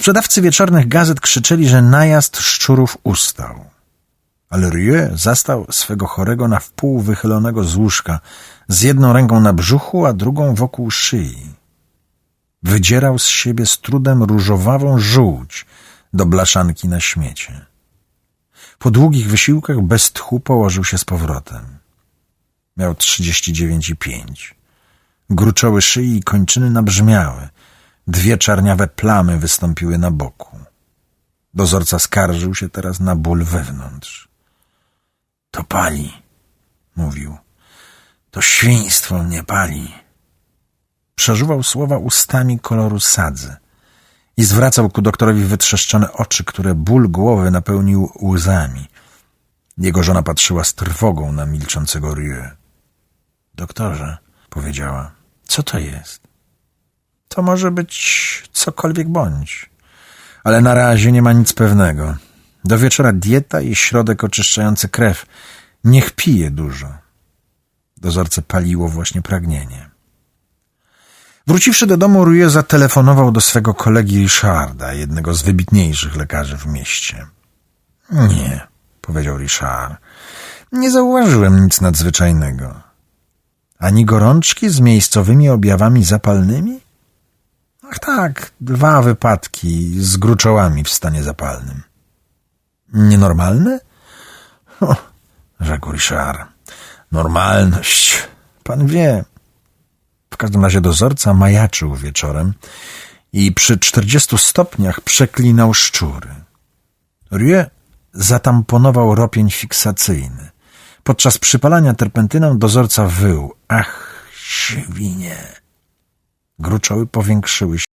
Sprzedawcy wieczornych gazet krzyczeli, że najazd szczurów ustał. Ale Rieu zastał swego chorego na wpół wychylonego z łóżka, z jedną ręką na brzuchu, a drugą wokół szyi. Wydzierał z siebie z trudem różowawą żółć do blaszanki na śmiecie. Po długich wysiłkach bez tchu położył się z powrotem. Miał trzydzieści dziewięć i pięć. Gruczoły szyi i kończyny nabrzmiały. Dwie czarniawe plamy wystąpiły na boku. Dozorca skarżył się teraz na ból wewnątrz. To pali, mówił. To świństwo mnie pali. Przeżuwał słowa ustami koloru sadzy i zwracał ku doktorowi wytrzeszczone oczy, które ból głowy napełnił łzami. Jego żona patrzyła z trwogą na milczącego Rieu. Doktorze, powiedziała, co to jest? To może być cokolwiek bądź, ale na razie nie ma nic pewnego. Do wieczora dieta i środek oczyszczający krew. Niech pije dużo. Dozorcę paliło właśnie pragnienie. Wróciwszy do domu, Rue zatelefonował do swego kolegi Richarda, jednego z wybitniejszych lekarzy w mieście. Nie, powiedział Richard. Nie zauważyłem nic nadzwyczajnego. Ani gorączki z miejscowymi objawami zapalnymi? Ach tak, dwa wypadki z gruczołami w stanie zapalnym. Nienormalne? O, rzekł Richard. Normalność. Pan wie. W każdym razie dozorca majaczył wieczorem i przy czterdziestu stopniach przeklinał szczury. Rieu zatamponował ropień fiksacyjny. Podczas przypalania terpentyną dozorca wył. Ach, świnie! Gruczoły powiększyły się